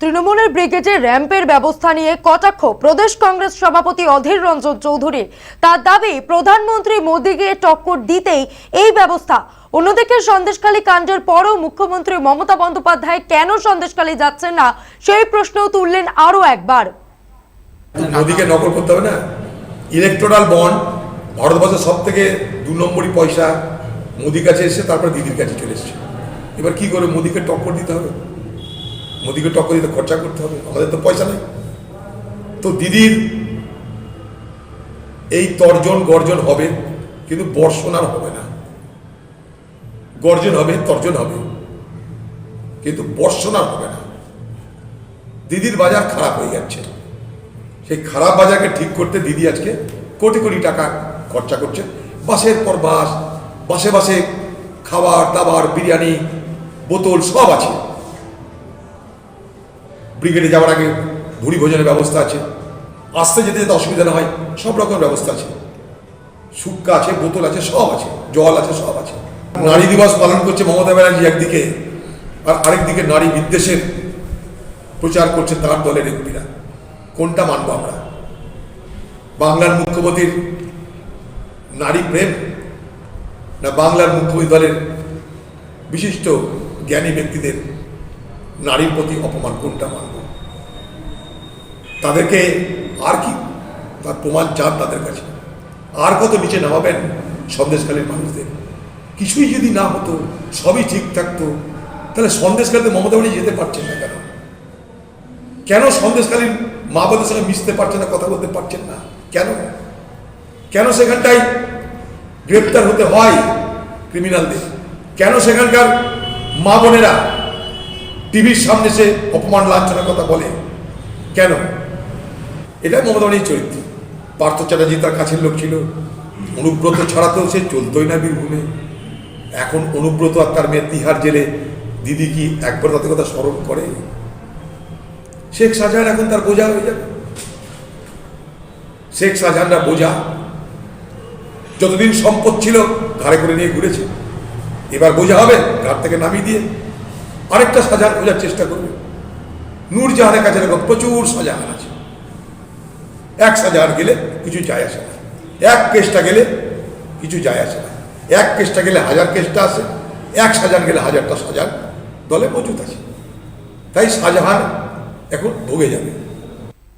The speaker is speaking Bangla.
তৃণমূলের ব্রিগেডে র্যাম্পের ব্যবস্থা নিয়ে কটাক্ষ প্রদেশ কংগ্রেস সভাপতি অধীর রঞ্জন চৌধুরী। তার দাবি, প্রধানমন্ত্রী মোদীকে টক্কর দিতেই এই ব্যবস্থা। অন্যদিকে সন্দেশখালী কাণ্ডের পরও মুখ্যমন্ত্রী মমতা বন্দ্যোপাধ্যায় কেন সন্দেশখালী যাচ্ছেন না, সেই প্রশ্নও তুললেন আরও একবার। মোদিকে নকল করতে হবে না। ইলেকট্রাল বন্ড ভারতবর্ষের সব থেকে দু নম্বরই পয়সা। মোদির কাছে এসে তারপরে দিদির কাছে চলে এসছে। এবার কি করে মোদিকে টক্কর দিতে হবে? মোদিকে টক্কর দিতে খরচা করতে হবে, আমাদের তো পয়সা নেই। তো দিদির এই তর্জন গর্জন হবে, কিন্তু বর্ষণ আর হবে না। গর্জন হবে, তর্জন হবে, কিন্তু বর্ষণ আর হবে না। দিদির বাজার খারাপ হয়ে যাচ্ছে। সেই খারাপ বাজারকে ঠিক করতে দিদি আজকে কোটি কোটি টাকা খরচা করছে। বাসের পর বাস বাসে বাসে খাবার, দাবার, বিরিয়ানি, বোতল সব আছে। ব্রিগেডে যাওয়ার আগে ভুড়ি ভোজনের ব্যবস্থা আছে। আসতে যেতে যেতে অসুবিধা না হয়, সব রকম ব্যবস্থা আছে। শুক্কা আছে, বোতল আছে, সব আছে, জল আছে, সব আছে। নারী দিবস পালন করছে মমতা ব্যানার্জি একদিকে, আর আরেকদিকে নারী বিদ্বেষের প্রচার করছে তার দলের এমপিরা। কোনটা মানব আমরা? বাংলার মুখ্যমন্ত্রীর নারী প্রেম না বাংলার মুখ্যমন্ত্রী দলের বিশিষ্ট জ্ঞানী ব্যক্তিদের নারীর প্রতি অপমান কোনটা মানব? তাদেরকে আর কি? তার প্রমাণ চান তাদের কাছে। আর কত নিচে নামাবেন সন্দেশকালীন মানুষদের? কিছুই যদি না হতো, সবই ঠিক থাকতো, তাহলে সন্দেশকালীতে মমতা বাড়ি যেতে পারছেন না কেন? কেন সন্দেশকালীন মা বোনদের সঙ্গে মিশতে পারছেন না, কথা বলতে পারছেন না? কেন? কেন সেখানটায় গ্রেপ্তার হতে হয় ক্রিমিনালদের? কেন সেখানকার মা বোনেরা টিভির সামনে সে অপমান লাঞ্ছনার কথা বলে। কেন? এটা মমতা চরিত্র। পার্থ চ্যাটার্জি তার কাছের লোক ছিল। অনুব্রত ছাড়া তো সে চলতোই না বীরভূমে। এখন অনুব্রত আর তার মেয়ে তিহার জেলে দিদি কি একবার তাদের কথা স্মরণ করে? শেখ শাহজাহান এখন তার বোঝা হয়ে যাবে। শেখ শাহজাহানরা বোঝা যতদিন সম্পদ ছিল, ঘাড়ে করে নিয়ে ঘুরেছে। এবার বোঝা হবে, ঘাট থেকে নামিয়ে দিয়ে। আরেকটা সাজার খোঁজার চেষ্টা করবে। নূরজাহানের কাছে দেখো প্রচুর সাজাহান আছে। এক সাজাহান গেলে কিছু যায় আসে না। এক কেসটা গেলে কিছু যায় আসে না। এক কেসটা গেলে হাজার কেসটা আসে। এক সাজার গেলে হাজারটা সাজার দলে মজুদ আছে। তাই শাহজাহান এখন ভোগে যাবে।